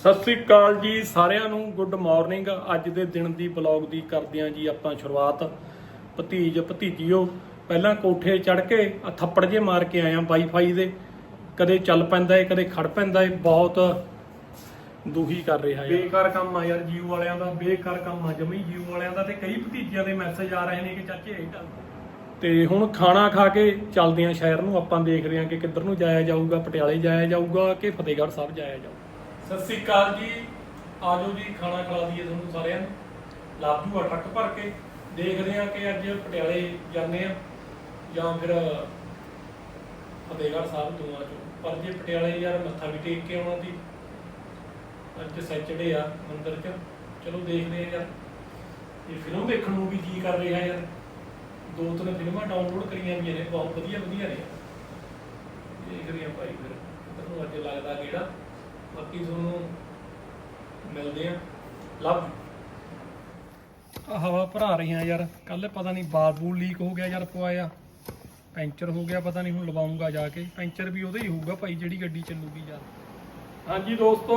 ਸਤਿ ਸ੍ਰੀ ਅਕਾਲ ਜੀ ਸਾਰਿਆਂ ਨੂੰ ਗੁੱਡ ਮਾਰਨਿੰਗ ਅੱਜ ਦੇ ਦਿਨ ਦੀ ਬਲੌਗ ਦੀ ਕਰਦੇ ਹਾਂ ਜੀ ਆਪਾਂ ਸ਼ੁਰੂਆਤ। ਭਤੀਜ ਭਤੀਜੀਓ ਪਹਿਲਾਂ ਕੋਠੇ ਚੜ ਕੇ ਥੱਪੜ ਜੇ ਮਾਰ ਕੇ ਆਇਆ ਵਾਈਫਾਈ ਦੇ। ਕਦੇ ਚੱਲ ਪੈਂਦਾ ਏ ਕਦੇ ਖੜ ਪੈਂਦਾ ਏ ਬਹੁਤ ਦੁਖੀ ਕਰ ਰਿਹਾ ਹੈ ਬੇਕਾਰ ਕੰਮ ਆ ਯਾਰ ਜੀਓ ਵਾਲਿਆਂ ਦਾ ਬੇਕਾਰ ਕੰਮ ਆ। ਜਮੀ ਜੀਓ ਵਾਲਿਆਂ ਦਾ ਤੇ ਕਈ ਭਤੀਜਿਆਂ ਦੇ ਮੈਸੇਜ ਆ ਰਹੇ ਨੇ ਕਿ ਚਾਚੇ ਇਹ ਗੱਲ। ਤੇ ਹੁਣ ਖਾਣਾ ਖਾ ਕੇ ਚੱਲਦੇ ਆਂ ਸ਼ਹਿਰ ਨੂੰ। ਆਪਾਂ ਦੇਖਦੇ ਆਂ ਕਿ ਕਿੱਧਰ ਨੂੰ ਜਾਇਆ ਜਾਊਗਾ ਪਟਿਆਲੇ ਜਾਇਆ ਜਾਊਗਾ ਕਿ ਫਤਿਹਗੜ੍ਹ ਸਾਹਿਬ ਜਾਇਆ ਜਾਊਗਾ। ਸਤਿ ਸ੍ਰੀ ਅਕਾਲ ਜੀ। ਆਜੋ ਜੀ, ਖਾਣਾ ਖਿਲਾ ਦਈਏ ਤੁਹਾਨੂੰ ਸਾਰਿਆਂ ਨੂੰ। ਲੱਭ ਜੂਗਾ ਟਰੱਕ ਭਰ ਕੇ। ਦੇਖਦੇ ਆਂ ਕਿ ਅੱਜ ਪਟਿਆਲੇ ਜਾਂਦੇ ਆ ਜਾਂ ਫਿਰ ਫਤਿਹਗੜ੍ਹ ਸਾਹਿਬ ਦੋਵਾਂ ਚੋਂ ਪਰ ਜੇ ਪਟਿਆਲੇ ਯਾਰ ਮੱਥਾ ਵੀ ਟੇਕ ਕੇ ਆਉਣਾ ਦੀ ਅੱਜ ਸੈਚਰਡੇ ਆ ਮੰਦਰ 'ਚ। ਚਲੋ ਦੇਖਦੇ ਆ ਯਾਰ। ਇਹ ਫਿਲਮ ਦੇਖਣ ਨੂੰ ਵੀ ਜੀ ਕਰ ਰਿਹਾ ਯਾਰ। ਦੋ ਤਿੰਨ ਫਿਲਮਾਂ ਡਾਊਨਲੋਡ ਕਰੀਆਂ ਵੀ ਨੇ। ਬਹੁਤ ਵਧੀਆ ਵਧੀਆ ਨੇ। ਦੇਖਦੇ ਆ ਭਾਈ ਫਿਰ। ਤੁਹਾਨੂੰ ਅੱਜ ਲੱਗਦਾ ਕਿਹੜਾ ਬਾਕੀ ਤੁਹਾਨੂੰ ਮਿਲਦੇ ਆ। ਲਵ ਹਵਾ ਭਰਾ ਰਹੀਆਂ ਯਾਰ। ਕੱਲ ਪਤਾ ਨਹੀਂ ਬਾਬੂ ਲੀਕ ਹੋ ਗਿਆ ਯਾਰ ਪਵਾਇਆ। ਪੈਂਚਰ ਹੋ ਗਿਆ ਪਤਾ ਨਹੀਂ ਹੁਣ ਲਵਾਉਂਗਾ ਜਾ ਕੇ। ਪੈਂਚਰ ਵੀ ਉਹਦਾ ਹੀ ਹੋਊਗਾ ਭਾਈ ਜਿਹੜੀ ਗੱਡੀ ਚੱਲੂਗੀ ਯਾਰ। ਹਾਂਜੀ ਦੋਸਤੋ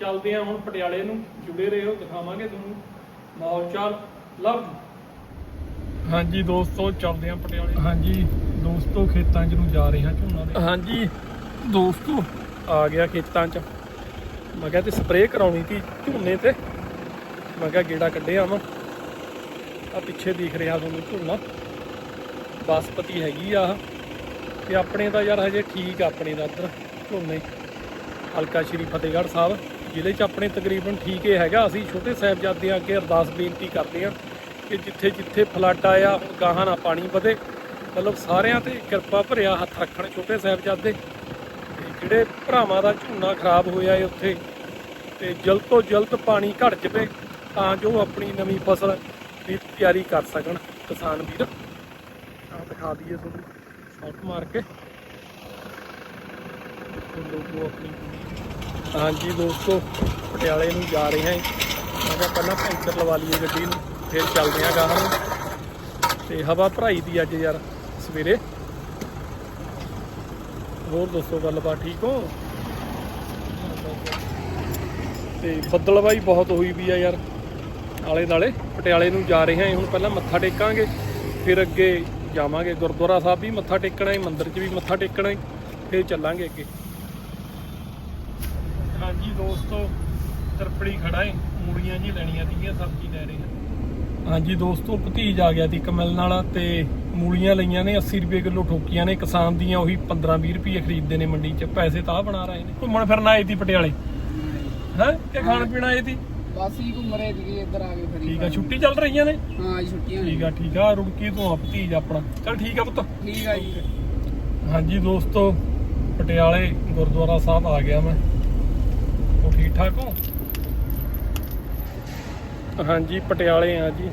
ਚੱਲਦੇ ਆ ਹੁਣ ਪਟਿਆਲੇ ਨੂੰ। ਜੁੜੇ ਰਹੋ ਦਿਖਾਵਾਂਗੇ ਤੁਹਾਨੂੰ। ਮਾਹੌਲ ਚਾਲ। ਲਵ ਹਾਂਜੀ ਦੋਸਤੋ ਚੱਲਦੇ ਆ ਪਟਿਆਲੇ। ਹਾਂਜੀ ਦੋਸਤੋ ਖੇਤਾਂ 'ਚ ਨੂੰ ਜਾ ਰਹੇ ਹਾਂ ਝੋਨਾ ਦੇ ਹਾਂਜੀ ਦੋਸਤੋ ਆ ਗਿਆ ਖੇਤਾਂ 'ਚ। ਮੈਂ ਕਿਹਾ ਤੇ ਸਪਰੇਅ ਕਰਾਉਣੀ ਸੀ ਝੋਨੇ ਤੇ। ਮੈਂ ਕਿਹਾ ਗੇੜਾ ਕੱਢਿਆ ਆਵਾਂ ਆ ਪਿੱਛੇ ਦਿਖ ਰਿਹਾ ਤੁਹਾਨੂੰ ਝੋਨਾ। ਬਾਸਪਤੀ ਹੈਗੀ ਆ ਆਹ। ਤੇ ਆਪਣੇ ਦਾ ਯਾਰ ਹਜੇ ਠੀਕ ਆਪਣੇ ਦਾ ਇੱਧਰ ਝੋਨੇ। ਹਲਕਾ ਸ਼੍ਰੀ ਫਤਿਹਗੜ੍ਹ ਸਾਹਿਬ, ਜ਼ਿਲ੍ਹੇ 'ਚ ਆਪਣੇ ਤਕਰੀਬਨ ਠੀਕ ਹੀ ਹੈਗਾ। ਅਸੀਂ ਛੋਟੇ ਸਾਹਿਬਜ਼ਾਦਿਆਂ ਅੱਗੇ ਅਰਦਾਸ ਬੇਨਤੀ ਕਰਦੇ ਹਾਂ ਕਿ ਜਿੱਥੇ ਜਿੱਥੇ ਫਲੱਡ ਆਇਆ ਹੁਣ ਗਾਹਾਂ ਨਾ ਪਾਣੀ ਵਧੇ। ਮਤਲਬ ਸਾਰਿਆਂ ਤੇ ਕਿਰਪਾ ਭਰਿਆ ਹੱਥ ਰੱਖਣ ਛੋਟੇ ਸਾਹਿਬਜ਼ਾਦੇ। ਜਿਹੜੇ ਭਰਾਵਾਂ ਦਾ ਝੋਨਾ ਖਰਾਬ ਹੋਇਆ ਏ ਉੱਥੇ, ਤੇ ਜਲਦ ਤੋਂ ਜਲਦ ਪਾਣੀ ਘਟ ਜਾਵੇ ਤਾਂ ਜੋ ਆਪਣੀ ਨਵੀਂ ਫਸਲ ਦੀ ਤਿਆਰੀ ਕਰ ਸਕਣ ਕਿਸਾਨ ਵੀਰ। ਆ ਦਿਖਾ ਦਈਏ ਤੁਹਾਨੂੰ ਸ਼ਾਟ ਮਾਰ ਕੇ। ਤੇ ਆਪਣੀ ਹਾਂਜੀ ਦੋਸਤੋ, ਪਟਿਆਲੇ ਨੂੰ ਜਾ ਰਹੇ ਹਾਂ। ਮੈਂ ਕਿਹਾ ਪਹਿਲਾਂ ਪੈਂਚਰ ਲਵਾ ਲਈਏ ਗੱਡੀ ਨੂੰ, ਫਿਰ ਚੱਲਦੇ ਹਾਂ ਗਾਹਾਂ ਤੇ ਹਵਾ ਭਰਾਈ ਦੀ ਅੱਜ ਯਾਰ ਸਵੇਰੇ। ਹੋਰ ਦੱਸੋ ਗੱਲਬਾਤ, ਠੀਕ ਹੋ? ਤੇ ਬੱਦਲਵਾਈ ਬਹੁਤ ਹੋਈ ਵੀ ਆ ਯਾਰ। ਆਲੇ ਦਾਲੇ ਪਟਿਆਲੇ ਨੂੰ ਜਾ ਰਹੇ ਹਾਂ, ਹੁਣ ਪਹਿਲਾਂ ਮੱਥਾ ਟੇਕਾਂਗੇ, ਫਿਰ ਅੱਗੇ ਜਾਵਾਂਗੇ। ਗੁਰਦੁਆਰਾ ਸਾਹਿਬ ਵੀ ਮੱਥਾ ਟੇਕਣਾ ਹੈ, ਮੰਦਿਰ 'ਚ ਵੀ ਮੱਥਾ ਟੇਕਣਾ ਹੈ, ਫਿਰ ਚੱਲਾਂਗੇ ਅੱਗੇ। ਹਾਂਜੀ ਦੋਸਤੋ, ਤਰਪੜੀ ਖੜਾ ਹੈ ਮੂੜੀਆਂ ਜੀ ਲੈਣੀਆਂ ਸੀਗੀਆਂ, ਸਬਜ਼ੀ ਲੈ ਰਹੇ ਹਾਂ। ਹਾਂਜੀ ਦੋਸਤੋ ਭਤੀਜ ਆ ਗਿਆ ਸੀ ਕਮਲ ਨਾਲ ਤੇ ਮੂਲੀਆਂ ਲਈਆਂ ਨੇ 80 ਰੁਪਏ ਕਿਲੋ ਠੋਕੀਆਂ ਨੇ ਕਿਸਾਨ ਦੀਆਂ ਉਹੀ 15-20 ਰੁਪਏ ਖਰੀਦਦੇ ਨੇ ਮੰਡੀ 'ਚ। ਪੈਸੇ ਤਾਂ ਬਣਾ ਰਹੇ ਨੇ। ਘੁੰਮਣ ਫਿਰਨ ਆਏ ਸੀ ਪਟਿਆਲੇ। ਹੈ? ਕਿ ਖਾਣ ਪੀਣ ਆਏ ਸੀ? ਬਸ ਹੀ ਘੁੰਮ ਰਹੇ ਇੱਧਰ ਆ ਕੇ ਫਿਰ ਠੀਕ ਆ ਛੁੱਟੀ ਚੱਲ ਰਹੀਆਂ ਨੇ? ਹਾਂ ਜੀ ਛੁੱਟੀਆਂ ਠੀਕ ਆ ਠੀਕ ਆ ਰੁੜਕੀ ਤੋਂ ਆ ਭਤੀਜ ਆਪਣਾ। ਚਲ ਠੀਕ ਆ ਪੁੱਤ। ਠੀਕ ਆ ਜੀ। ਹਾਂਜੀ ਦੋਸਤੋ ਪਟਿਆਲੇ ਗੁਰਦੁਆਰਾ ਸਾਹਿਬ ਆ ਗਿਆ ਮੈਂ। ਉਹ ਠੀਕ ਠਾਕ ਹੋ? ਹਾਂਜੀ ਪਟਿਆਲੇ ਆ ਜੀ।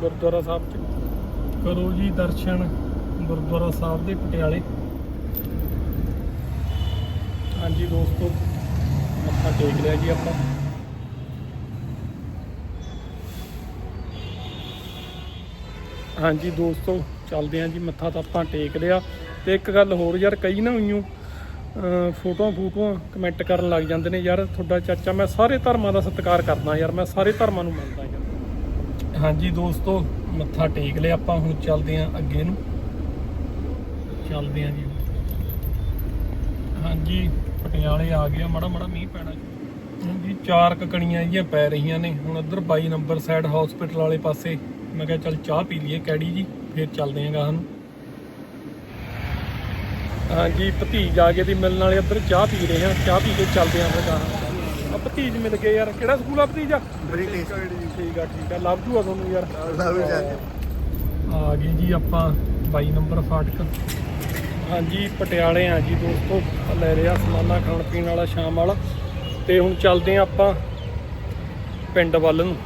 ਗੁਰਦੁਆਰਾ ਸਾਹਿਬ ਚ। ਕਰੋ ਜੀ ਦਰਸ਼ਨ ਗੁਰਦੁਆਰਾ ਸਾਹਿਬ ਦੇ ਪਟਿਆਲੇ। ਹਾਂਜੀ ਦੋਸਤੋ ਮੱਥਾ ਟੇਕ ਲਿਆ ਜੀ ਆਪਾਂ ਹਾਂਜੀ ਦੋਸਤੋ ਚੱਲਦੇ ਆਂ ਜੀ ਮੱਥਾ ਤਾਂ ਆਪਾਂ ਟੇਕ ਲਿਆ। ਤੇ ਇੱਕ ਗੱਲ ਹੋਰ ਯਾਰ ਕਈ ਨਾ ਉਈਓ ਫੋਟੋਆਂ ਫੋਟੋਆਂ ਕਮੈਂਟ ਕਰਨ ਲੱਗ ਜਾਂਦੇ ਨੇ ਯਾਰ, ਤੁਹਾਡਾ ਚਾਚਾ, ਮੈਂ ਸਾਰੇ ਧਰਮਾਂ ਦਾ ਸਤਿਕਾਰ ਕਰਦਾ ਯਾਰ, ਮੈਂ ਸਾਰੇ ਧਰਮਾਂ ਨੂੰ ਮੰਨਦਾ ਯਾਰ। ਹਾਂਜੀ ਦੋਸਤੋ, ਮੱਥਾ ਟੇਕ ਲਿਆ ਆਪਾਂ, ਹੁਣ ਚੱਲਦੇ ਆਂ ਅੱਗੇ ਨੂੰ। ਚੱਲਦੇ ਆਂ ਜੀ। ਹਾਂਜੀ, ਪਟਿਆਲੇ ਆ ਗਿਆ, ਮਾੜਾ ਮਾੜਾ ਮੀਂਹ ਪੈਣਾ। ਜੀ ਚਾਰ ਕੁ ਕਣੀਆਂ ਜੀਆਂ ਪੈ ਰਹੀਆਂ ਨੇ। ਹੁਣ ਇੱਧਰ 22 ਨੰਬਰ ਸਾਈਡ ਹਸਪੀਟਲ ਵਾਲੇ ਪਾਸੇ, ਮੈਂ ਕਿਹਾ ਚੱਲ ਚਾਹ ਪੀ ਲਈਏ ਕੈੜੀ ਜੀ, ਫਿਰ ਚੱਲਦੇ ਆਂ ਗਾਹਾਂ ਨੂੰ। ਹਾਂਜੀ ਭਤੀਜ ਆ ਗਏ ਦੀ ਮਿਲਣ ਵਾਲੇ ਇੱਧਰ ਚਾਹ ਪੀ ਰਹੇ ਆ ਚਾਹ ਪੀ ਕੇ ਚੱਲਦੇ ਆਂ ਫਿਰ ਗਾਹਾਂ। ਆ ਭਤੀਜ ਮਿਲ ਗਏ ਯਾਰ। ਕਿਹੜਾ ਸਕੂਲ ਆ ਭਤੀਜ? ਆ ਬ੍ਰਿਟਿਸ਼ ਠੀਕ ਆ ਠੀਕ ਆ। ਲੱਭ ਜੂਗਾ ਤੁਹਾਨੂੰ ਯਾਰ। ਲਵ ਯੂ ਜਾਂਦੇ ਆ ਗਏ ਜੀ ਆਪਾਂ 22 ਨੰਬਰ ਫਾਟਕ। ਹਾਂਜੀ ਪਟਿਆਲੇ ਆ ਜੀ ਦੋਸਤੋ। ਲੈ ਰਿਹਾ ਸਮਾਨਾ ਖਾਣ ਪੀਣ ਵਾਲਾ ਸ਼ਾਮ ਵਾਲਾ। ਤੇ ਹੁਣ ਚੱਲਦੇ ਆ ਆਪਾਂ ਪਿੰਡ ਵੱਲ ਨੂੰ।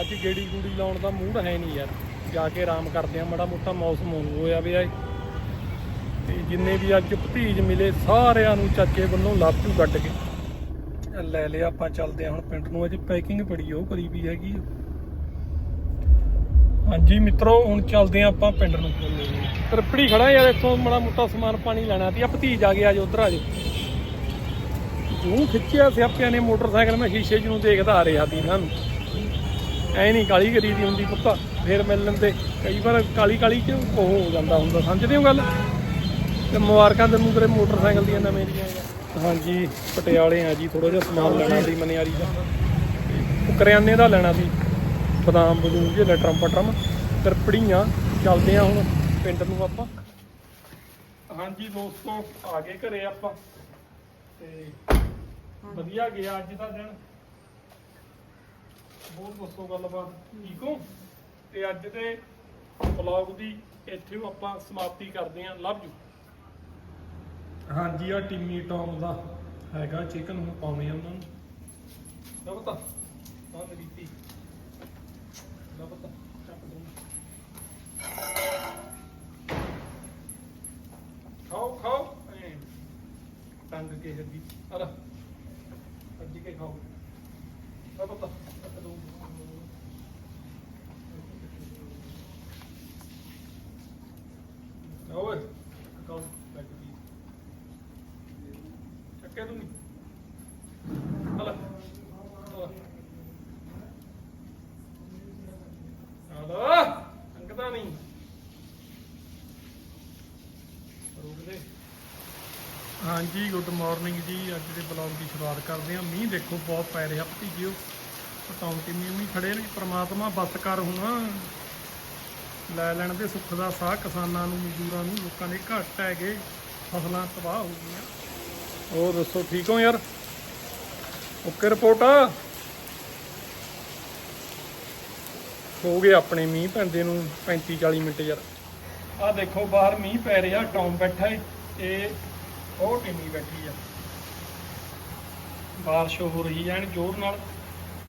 ਅੱਜ ਗੇੜੀ ਗੂੜੀ ਲਾਉਣ ਦਾ ਮੂਡ ਹੈ ਨਹੀਂ ਯਾਰ। ਜਾ ਕੇ ਆਰਾਮ ਕਰਦੇ ਆ ਮਾੜਾ ਮੋਟਾ ਮੌਸਮ ਹੋਇਆ ਪਿਆ ਏ ਤੇ ਜਿੰਨੇ ਵੀ ਅੱਜ ਭਤੀਜ ਮਿਲੇ, ਸਾਰਿਆਂ ਨੂੰ ਚਾਚੇ ਵੱਲੋਂ ਲਾਪੂ ਕੱਢ ਕੇ। ਲੈ ਲਿਆ, ਆਪਾਂ ਚੱਲਦੇ ਆ ਹੁਣ ਪਿੰਡ ਨੂੰ। ਅਜੇ ਪੈਕਿੰਗ ਬੜੀ ਉਹ ਕਰੀ ਵੀ ਹੈਗੀ ਹਾਂਜੀ ਮਿੱਤਰੋ, ਹੁਣ ਚੱਲਦੇ ਆ ਆਪਾਂ ਪਿੰਡ ਨੂੰ। ਤਰਪੜੀ ਖੜਾ ਯਾਰ, ਇੱਥੋਂ ਮਾੜਾ ਮੋਟਾ ਸਮਾਨ ਪਾਣੀ ਲੈਣਾ ਸੀ। ਆ ਭਤੀਜ ਆ ਗਿਆ ਅੱਜ ਉਧਰ ਆ ਜਾ। ਜੂ ਖਿੱਚਿਆ ਸਿਆਪਿਆਂ ਨੇ ਮੋਟਰਸਾਈਕਲ, ਮੈਂ ਸ਼ੀਸ਼ੇ 'ਚ ਦੇਖਦਾ ਆ ਰਿਹਾ ਸੀ ਇਹਨਾਂ ਨੂੰ। ਐ ਨਹੀਂ ਕਾਲੀ ਕਰੀ ਦੀ ਹੁੰਦੀ ਪੁੱਤਾ, ਫੇਰ ਮਿਲ ਲੈਂਦੇ ਕਈ ਵਾਰ ਕਾਲੀ ਕਾਲੀ 'ਚ ਉਹ ਹੋ ਜਾਂਦਾ ਹੁੰਦਾ, ਸਮਝਦੇ ਹੋ ਗੱਲ? ਤੇ ਮੁਬਾਰਕਾਂ ਤੈਨੂੰ ਤੇਰੇ ਮੋਟਰਸਾਈਕਲ ਦੀਆਂ ਨਵੇਂ ਦੀਆਂ। ਹਾਂਜੀ। ਪਟਿਆਲੇ ਆ ਜੀ ਥੋੜਾ ਜਿਹਾ ਸਮਾਨ ਲੈਣਾ ਸੀ ਮਨਿਆਰੀ ਦਾ। ਤੇ ਕਰਿਆਨੇ ਦਾ ਲੈਣਾ ਸੀ ਬਦਾਮ ਬਦੂਮ ਜਿਹੇ ਟਰਮ ਪਟਰਮ ਤਰਪੜੀਆਂ ਚੱਲਦੇ ਆ ਹੁਣ ਪਿੰਡ ਨੂੰ ਆਪਾਂ। ਹਾਂਜੀ ਦੋਸਤੋ ਆ ਗਏ ਘਰੇ ਆਪਾਂ। ਤੇ ਵਧੀਆ ਗਿਆ ਅੱਜ ਦਾ ਦਿਨ। ਬਹੁਤ ਦੱਸੋ ਗੱਲਬਾਤ ਠੀਕ ਹੋ? ਤੇ ਅੱਜ ਦੇ ਵਲੌਗ ਦੀ ਇੱਥੇ ਆਪਾਂ ਸਮਾਪਤੀ ਕਰਦੇ ਹਾਂ। Love you. ਹਾਂਜੀ ਆ ਟਿੰਮੀ ਟੌਮ ਦਾ ਹੈਗਾ ਚਿਕਨ ਹੁਣ ਪਾਉਣੇ ਆ ਉਹਨਾਂ ਨੂੰ। ਲਓ ਪਤਾ ਆ ਮੇਰੀ ਤੀ ਲਓ ਪਤਾ, ਚੱਕ ਦੋ। ਖਾਓ ਖਾਓ। ਐਂ ਟੰਗ ਕੇ ਜੱਦੀ ਅਰ ਅੱਜੀ ਕੇ ਖਾਓ। ਲਓ ਪਤਾ, ਚੱਕ ਦੋ ਓਏ ਖਾਓ ਬੈਠ ਗਈ ਚੱਕੇ ਤੂੰ ਹਲਾ ਹਲਾ ਅੰਕਦਾ ਨਹੀਂ। ਰੁਕ ਦੇ ਹਾਂਜੀ ਗੁੱਡ ਮਾਰਨਿੰਗ ਜੀ। ਅੱਜ ਦੇ ਬਲੌਗ ਦੀ ਸ਼ੁਰੂਆਤ ਕਰਦੇ ਹਾਂ। ਮੀਂਹ ਦੇਖੋ, ਬਹੁਤ ਪੈ ਰਿਹਾ। ਭਤੀਜਿਓ ਕਿੰਨੀ ਮੀਂਹ ਖੜੇ ਨੇ। ਪ੍ਰਮਾਤਮਾ ਬਸ ਕਰ ਹੁਣ। ਲੈ ਲੈਣ ਦੇ ਸੁੱਖ ਦਾ ਸਾਹ। ਕਿਸਾਨਾਂ ਨੂੰ, ਮਜ਼ਦੂਰਾਂ ਨੂੰ, ਲੋਕਾਂ ਦੇ ਘੱਟ ਹੈਗੇ। ਫਸਲਾਂ ਤਬਾਹ ਹੋ ਗਈਆਂ। ਹੋਰ ਦੱਸੋ, ਠੀਕ ਹੋ ਯਾਰ? ਓਕੇ ਰਿਪੋਰਟ ਹੋ ਗਏ ਆਪਣੇ ਮੀਂਹ ਪੈਂਦੇ ਨੂੰ 35 40 ਮਿੰਟ ਯਾਰ। ਆ ਦੇਖੋ, ਬਾਹਰ ਮੀਂਹ ਪੈ ਰਿਹਾ ਟੌਮ ਬੈਠਾ ਏ, ਤੇ ਉਹ ਟਿੰਮੀ ਬੈਠੀ ਆ। ਬਾਰਿਸ਼ ਹੋ ਰਹੀ ਐਨ ਜ਼ੋਰ ਨਾਲ।